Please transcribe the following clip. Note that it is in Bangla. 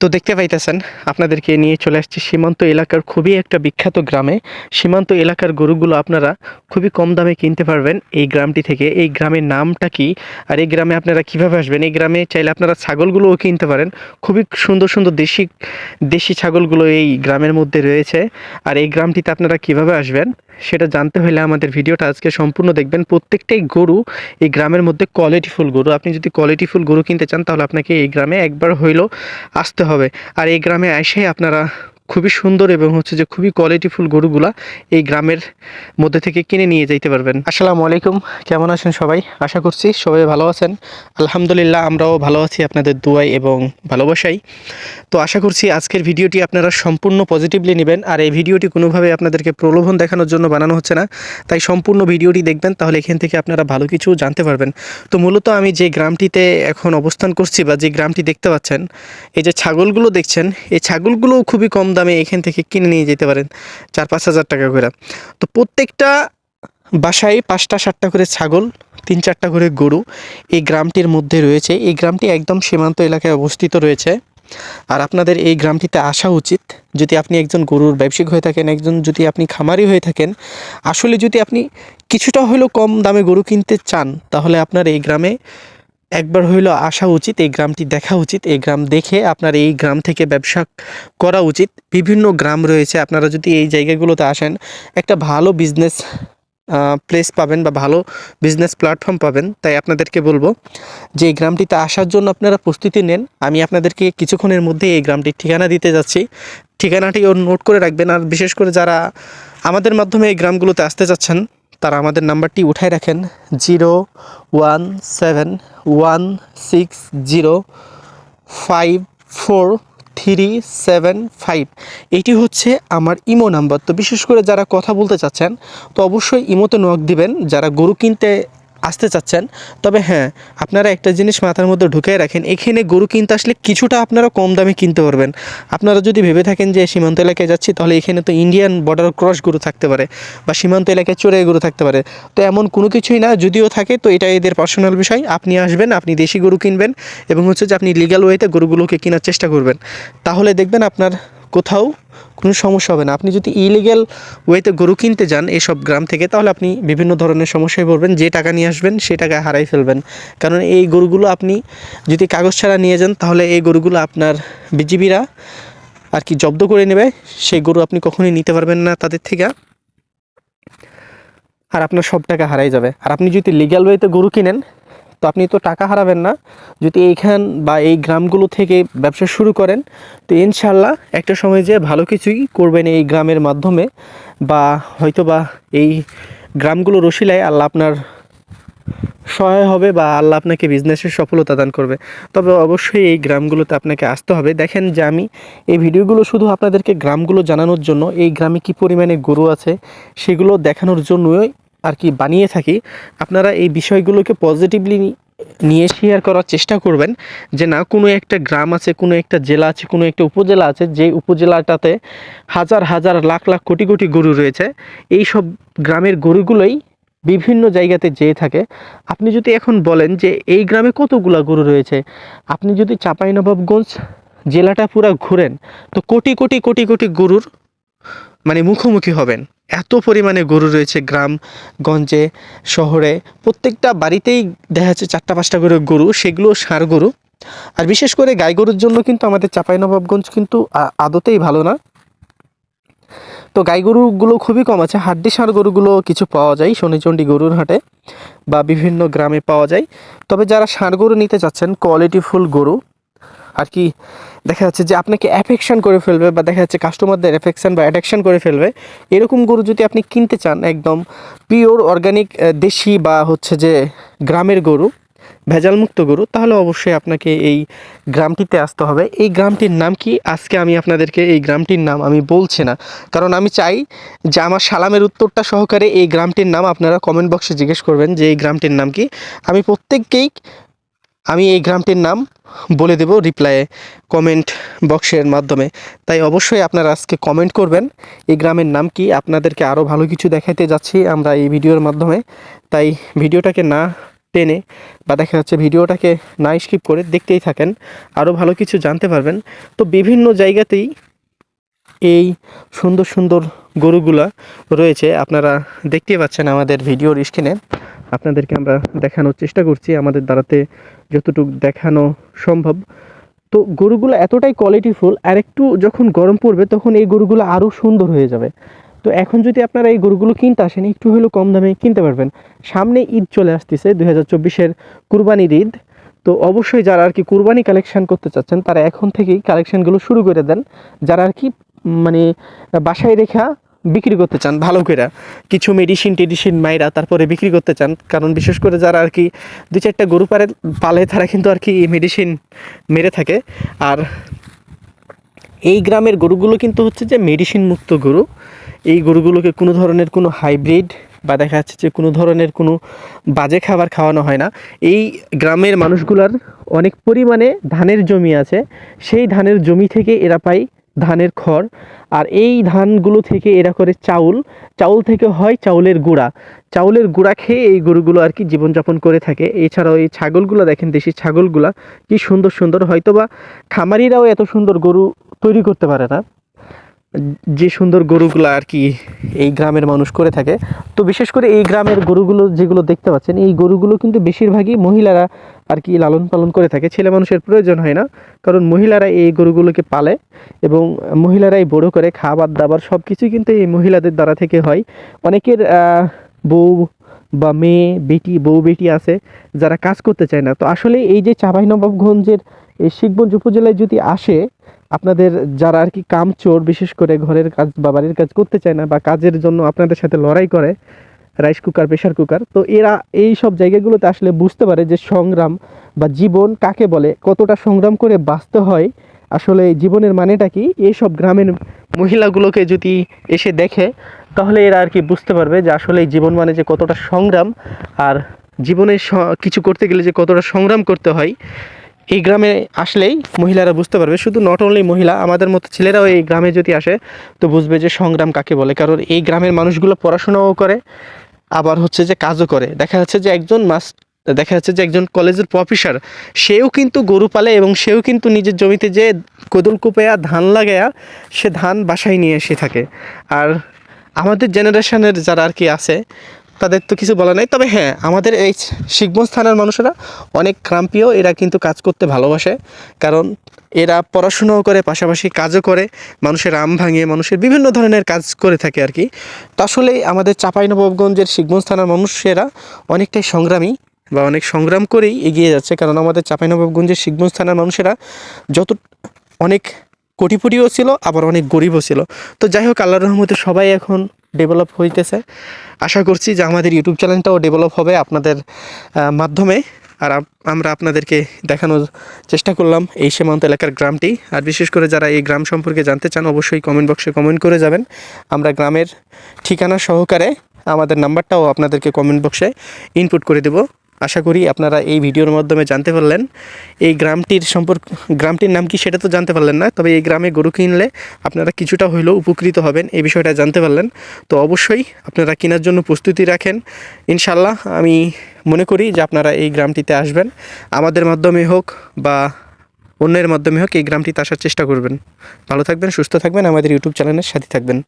তো দেখতে পাইতেছেন, আপনাদেরকে নিয়ে চলে আসছি সীমান্ত এলাকার খুবই একটা বিখ্যাত গ্রামে। সীমান্ত এলাকার গরুগুলো আপনারা খুবই কম দামে কিনতে পারবেন এই গ্রামটি থেকে। এই গ্রামের নামটা কি? আর এই গ্রামে আপনারা কীভাবে আসবেন? এই গ্রামে চাইলে আপনারা ছাগলগুলোও কিনতে পারেন। খুবই সুন্দর সুন্দর দেশি দেশি ছাগলগুলো এই গ্রামের মধ্যে রয়েছে। আর এই গ্রামটিতে আপনারা কীভাবে আসবেন, সেটা জানতে হলে আমাদের ভিডিওটা আজকে সম্পূর্ণ দেখবেন। প্রত্যেকটাই গরু এই গ্রামের মধ্যে কোয়ালিটিফুল গরু। আপনি যদি কোয়ালিটিফুল গরু কিনতে চান, তাহলে আপনাকে এই গ্রামে একবার হইলেও আসতে হবে। আর এই গ্রামে এসে আপনারা খুবই সুন্দর এবং হচ্ছে যে খুবই কোয়ালিটিফুল গরুগুলা এই গ্রামের মধ্যে থেকে কিনে নিয়ে যাইতে পারবেন। আসসালামু আলাইকুম, কেমন আছেন সবাই? আশা করছি সবাই ভালো আছেন। আলহামদুলিল্লাহ, আমরাও ভালো আছি আপনাদের দুয়াই এবং ভালোবাসাই তো আশা করছি আজকের ভিডিওটি আপনারা সম্পূর্ণ পজিটিভলি নেবেন আর এই ভিডিওটি কোনোভাবে আপনাদেরকে প্রলোভন দেখানোর জন্য বানানো হচ্ছে না। তাই সম্পূর্ণ ভিডিওটি দেখবেন, তাহলে এখান থেকে আপনারা ভালো কিছু জানতে পারবেন। তো মূলত আমি যে গ্রামটিতে এখন অবস্থান করছি বা যে গ্রামটি দেখতে পাচ্ছেন, এই যে ছাগলগুলো দেখছেন, এই ছাগলগুলো খুবই কম দামে এখান থেকে কিনে নিয়ে যেতে পারেন চার পাঁচ হাজার টাকা করে। তো প্রত্যেকটা বাসায় পাঁচটা, সাতটা করে ছাগল, তিন চারটা করে গরু এই গ্রামটির মধ্যে রয়েছে। এই গ্রামটি একদম সীমান্ত এলাকায় অবস্থিত রয়েছে। আর আপনাদের এই গ্রামটিতে আসা উচিত। যদি আপনি একজন গরুর ব্যবসায়িক হয়ে থাকেন, একজন যদি আপনি খামারি হয়ে থাকেন, আসলে যদি আপনি কিছুটা হলেও কম দামে গরু কিনতে চান, তাহলে আপনার এই গ্রামে একবার হইলেও আসা উচিত, এই গ্রামটি দেখা উচিত, এই গ্রাম দেখে আপনার এই গ্রাম থেকে ব্যবসা করা উচিত। বিভিন্ন গ্রাম রয়েছে, আপনারা যদি এই জায়গাগুলোতে আসেন, একটা ভালো বিজনেস প্লেস পাবেন বা ভালো বিজনেস প্ল্যাটফর্ম পাবেন। তাই আপনাদেরকে বলব যে এই গ্রামটিতে আসার জন্য আপনারা প্রস্তুতি নেন। আমি আপনাদেরকে কিছুক্ষণের মধ্যে এই গ্রামটির ঠিকানা দিতে যাচ্ছি। ঠিকানাটি ওর নোট করে রাখবেন। আর বিশেষ করে যারা আমাদের মাধ্যমে এই গ্রামগুলোতে আসতে চাচ্ছেন তারা আমাদের নাম্বারটি উঠায় রাখেন zero one seven one six zero five four three seven five. এটি হচ্ছে আমার ইমো নাম্বার। তো বিশেষ করে যারা কথা বলতে চাচ্ছেন, তো অবশ্যই ইমোতে নক দিবেন। যারা গরু কিনতে আসতে চাচ্ছেন, তবে হ্যাঁ আপনারা একটা জিনিস মাথার মধ্যে ঢুকিয়ে রাখেন, এখানে গরু কিনতে আসলে কিছুটা আপনারা কম দামে কিনতে পারবেন। আপনারা যদি ভেবে থাকেন যে সীমান্ত এলাকায় যাচ্ছি, তাহলে এখানে তো ইন্ডিয়ান বর্ডার ক্রস গরু থাকতে পারে বা সীমান্ত এলাকায় চোরাই গরু থাকতে পারে। তো এমন কোনো কিছুই না, যদিও থাকে, তো এটা এদের পার্সোনাল বিষয়। আপনি আসবেন, আপনি দেশি গরু কিনবেন এবং হচ্ছে যে আপনি লিগাল ওয়েতে গরুগুলোকে কেনার চেষ্টা করবেন। তাহলে দেখবেন আপনার কোথাও কোনো সমস্যা হবে না। আপনি যদি ইলিগ্যাল ওয়েতে গরু কিনতে যান এইসব গ্রাম থেকে, তাহলে আপনি বিভিন্ন ধরনের সমস্যায় পড়বেন। যে টাকা নিয়ে আসবেন, সে টাকা হারাই ফেলবেন। কারণ এই গরুগুলো আপনি যদি কাগজ ছাড়া নিয়ে যান, তাহলে এই গরুগুলো আপনার বিজিবিরা আর কি জব্দ করে নেবে। সেই গরু আপনি কখনোই নিতে পারবেন না তাদের থেকে। আর আপনার সব টাকা হারাই যাবে। আর আপনি যদি লিগ্যাল ওয়েতে গরু কিনেন তো আপনি তো টাকা হারাবেন না। যদি এইখান বা এই গ্রামগুলো থেকে ব্যবসা শুরু করেন, তো ইনশাল্লাহ একটা সময় যে ভালো কিছুই করবেন এই গ্রামের মাধ্যমে বা হয়তো বা এই গ্রামগুলো রসিলায় আল্লাহ আপনার সহায় হবে বা আল্লাহ আপনাকে বিজনেসের সফলতা দান করবে। তবে অবশ্যই এই গ্রামগুলোতে আপনাকে আসতে হবে। দেখেন যে আমি এই ভিডিওগুলো শুধু আপনাদেরকে গ্রামগুলো জানানোর জন্য, এই গ্রামে কি পরিমাণে গরু আছে সেগুলো দেখানোর জন্যই আর কি বানিয়ে থাকি, আপনারা এই বিষয়গুলোকে পজিটিভলি নিয়ে শেয়ার করার চেষ্টা করবেন যে না, কোনো একটা গ্রাম আছে, কোনো একটা জেলা আছে, কোনো একটা উপজেলা আছে, যে উপজেলাটাতে হাজার হাজার লাখ লাখ কোটি কোটি গরু রয়েছে, এই সব গ্রামের গরুগুলোই বিভিন্ন জায়গাতে যেয়ে থাকে। আপনি যদি এখন বলেন যে এই গ্রামে কতগুলা গরু রয়েছে, আপনি যদি চাঁপাইনবাবগঞ্জ জেলাটা পুরো ঘুরেন, তো কোটি কোটি কোটি কোটি গরুর মানে মুখোমুখি হবেন। এত পরিমাণে গরু রয়েছে গ্রাম, গঞ্জে, শহরে। প্রত্যেকটা বাড়িতেই দেখা যাচ্ছে চারটা, পাঁচটা করে গরু, সেগুলো ষাঁড় গরু। আর বিশেষ করে গাই গরুর জন্য কিন্তু আমাদের চাঁপাইনবাবগঞ্জ কিন্তু আদতেই ভালো না। তো গাই গরুগুলো খুবই কম আছে। হাড্ডি ষাঁড় গরুগুলো কিছু পাওয়া যায়, শনিচণ্ডী গরুর হাটে বা বিভিন্ন গ্রামে পাওয়া যায়। তবে যারা ষাঁড় গরু নিতে চাচ্ছেন কোয়ালিটিফুল গরু আর কি দেখা যাচ্ছে যে আপনাকে অ্যাফেকশন করে ফেলবে বা দেখা যাচ্ছে কাস্টমারদের অ্যাফেকশন বা অ্যাডাকশন করে ফেলবে, এরকম গরু যদি আপনি কিনতে চান একদম পিওর অর্গানিক দেশি বা হচ্ছে যে গ্রামের গরু, ভেজালমুক্ত গরু, তাহলে অবশ্যই আপনাকে এই গ্রামটিতে আসতে হবে। এই গ্রামটির নাম কি? আজকে আমি আপনাদেরকে এই গ্রামটির নাম আমি বলছি না। কারণ আমি চাই যে আমার সালামের উত্তরটা সহকারে এই গ্রামটির নাম আপনারা কমেন্ট বক্সে জিজ্ঞেস করবেন যে এই গ্রামটির নাম কি। আমি প্রত্যেককেই আমি এই গ্রামটির নাম বলে দেব রিপ্লাইয়ে কমেন্ট বক্সের মাধ্যমে। তাই অবশ্যই আপনারা আজকে কমেন্ট করবেন, এই গ্রামের নাম কি, আপনাদেরকে আরও ভালো কিছু দেখাতে যাচ্ছি আমরা এই ভিডিওর মাধ্যমে। তাই ভিডিওটাকে না টেনে বা দেখা যাচ্ছে ভিডিওটাকে না স্কিপ করে দেখতেই থাকেন, আরও ভালো কিছু জানতে পারবেন। তো বিভিন্ন জায়গাতেই এই সুন্দর সুন্দর গরুগুলা রয়েছে, আপনারা দেখতেই পাচ্ছেন আমাদের ভিডিওর স্ক্রিনে। আপনাদেরকে আমরা দেখানোর চেষ্টা করছি, আমাদের দ্বারাতে যতটুকু দেখানো সম্ভব। তো গরুগুলো এতটাই কোয়ালিটিফুল আর একটু যখন গরম পড়বে তখন এই গরুগুলো আরও সুন্দর হয়ে যাবে। তো এখন যদি আপনারা এই গরুগুলো কিনতে আসেন, একটু হলেও কম দামে কিনতে পারবেন। সামনে ঈদ চলে আসতেছে, দুই হাজার চব্বিশের কুরবানির ঈদ। তো অবশ্যই যারা আর কি কুরবানি কালেকশন করতে চাচ্ছেন, তারা এখন থেকেই কালেকশানগুলো শুরু করে দেন। যারা আর কি মানে বাসায় রেখা বিক্রি করতে চান, ভালো করে কিছু মেডিসিন টেডিসিন মাইরা তারপরে বিক্রি করতে চান, কারণ বিশেষ করে যারা আর কি দু চারটা গরু পারে পালে তারা কিন্তু আর কি মেডিসিন মেরে থাকে। আর এই গ্রামের গরুগুলো কিন্তু হচ্ছে যে মেডিসিন মুক্ত গরু। এই গরুগুলোকে কোনো ধরনের কোনো হাইব্রিড বা দেখা যাচ্ছে যে কোনো ধরনের কোনো বাজে খাবার খাওয়ানো হয় না। এই গ্রামের মানুষগুলার অনেক পরিমাণে ধানের জমি আছে। সেই ধানের জমি থেকে এরা পায় ধানের খড়, আর এই ধানগুলো থেকে এরা করে চাউল। চাউল থেকে হয় চাউলের গুঁড়া। চাউলের গুঁড়া খেয়ে এই গরুগুলো আর কি জীবনযাপন করে থাকে। এছাড়াও এই ছাগলগুলো দেখেন, দেশি ছাগলগুলা, কি সুন্দর সুন্দর। হয়তোবা খামারিরাও এত সুন্দর গরু তৈরি করতে পারে না। যে সুন্দর গরুগুলো আর কি এই গ্রামের মানুষ করে থাকে, তো বিশেষ করে এই গ্রামের গরুগুলো যেগুলো দেখতে পাচ্ছেন, এই গরুগুলো কিন্তু বেশিরভাগই মহিলারা আর কি লালন পালন করে থাকে। ছেলে মানুষের প্রয়োজন হয় না, কারণ মহিলারা এই গরুগুলোকে পালে এবং মহিলারাই বড় করে খাবার দাবার সব কিছুই কিন্তু এই মহিলাদের দ্বারা থেকে হয়। অনেকের বউ বা মেয়ে, বেটি, বউ, বেটি আছে যারা কাজ করতে চায় না। তো আসলে এই যে চাঁপাইনবাবগঞ্জের এই শিখগঞ্জ উপজেলায় যদি আসে আপনাদের যারা আর কি কাম চোর, বিশেষ করে ঘরের কাজ বা বাড়ির কাজ করতে চায় না বা কাজের জন্য আপনাদের সাথে লড়াই করে রাইস কুকার প্রেশার কুকার তো এরা এই সব জায়গাগুলোতে আসলে বুঝতে পারে যে সংগ্রাম বা জীবন কাকে বলে, কতটা সংগ্রাম করে বাঁচতে হয়, আসলে জীবনের মানেটা কি? এইসব গ্রামের মহিলাগুলোকে যদি এসে দেখে, তাহলে এরা আর কি বুঝতে পারবে যে আসলে জীবন মানে যে কতটা সংগ্রাম আর জীবনে কিছু করতে গেলে যে কতটা সংগ্রাম করতে হয়। এই গ্রামে আসলেই মহিলারা বুঝতে পারবে, শুধু নট অনলি মহিলা, আমাদের মতো ছেলেরাও এই গ্রামে যদি আসে, তো বুঝবে যে সংগ্রাম কাকে বলে। কারণ এই গ্রামের মানুষগুলো পড়াশোনাও করে, আবার হচ্ছে যে কাজও করে। দেখা যাচ্ছে যে একজন মাস, দেখা যাচ্ছে যে একজন কলেজের প্রফেসর সেও কিন্তু গরু পালে এবং সেও কিন্তু নিজের জমিতে যে কোদল কুপেয়া, ধান লাগায়া, সে ধান বাসায় নিয়ে এসে থাকে। আর আমাদের জেনারেশনের যারা আর কি আছে তাদের তো কিছু বলা নাই। তবে হ্যাঁ আমাদের এই শিখগঞ্জ থানার মানুষেরা অনেক ক্রাম্পীয় এরা কিন্তু কাজ করতে ভালোবাসে। কারণ এরা পড়াশুনোও করে, পাশাপাশি কাজও করে, মানুষের আম ভাঙিয়ে মানুষের বিভিন্ন ধরনের কাজ করে থাকে আর কি। তো আসলে আমাদের চাঁপাইনবাবগঞ্জের শিখগঞ্জ থানার মানুষেরা অনেকটাই সংগ্রামী বা অনেক সংগ্রাম করেই এগিয়ে যাচ্ছে। কারণ আমাদের চাঁপাইনবাবগঞ্জের শিখগঞ্জ থানার মানুষেরা যত অনেক কোটিপটিও ছিল, আবার অনেক গরিবও ছিল। তো যাই হোক আল্লাহ রহমতে সবাই এখন ডেভেলপ হইতেছে। আশা করছি যে আমাদের ইউটিউব চ্যানেলটাও ডেভেলপ হবে আপনাদের মাধ্যমে। আর আমরা আপনাদেরকে দেখানোর চেষ্টা করলাম এই সীমান্ত এলাকার গ্রামটি। আর বিশেষ করে যারা এই গ্রাম সম্পর্কে জানতে চান, অবশ্যই কমেন্ট বক্সে কমেন্ট করে যাবেন। আমরা গ্রামের ঠিকানা সহকারে আমাদের নাম্বারটাও আপনাদেরকে কমেন্ট বক্সে ইনপুট করে দেব। আশা করি আপনারা এই ভিডিওর মাধ্যমে জানতে পারলেন। এই গ্রামটির সম্পর্ক গ্রামটির নাম কি সেটা তো জানতে পারলেন না, তবে এই গ্রামে গরু কিনলে আপনারা কিছুটা হলেও উপকৃত হবেন, এই বিষয়টা জানতে পারলেন। তো অবশ্যই আপনারা কেনার জন্য প্রস্তুতি রাখেন। ইনশাল্লাহ আমি মনে করি যে আপনারা এই গ্রামটিতে আসবেন, আমাদের মাধ্যমে হোক বা অন্যের মাধ্যমে হোক এই গ্রামটিতে আসার চেষ্টা করবেন। ভালো থাকবেন, সুস্থ থাকবেন, আমাদের ইউটিউব চ্যানেলের সাথে থাকবেন।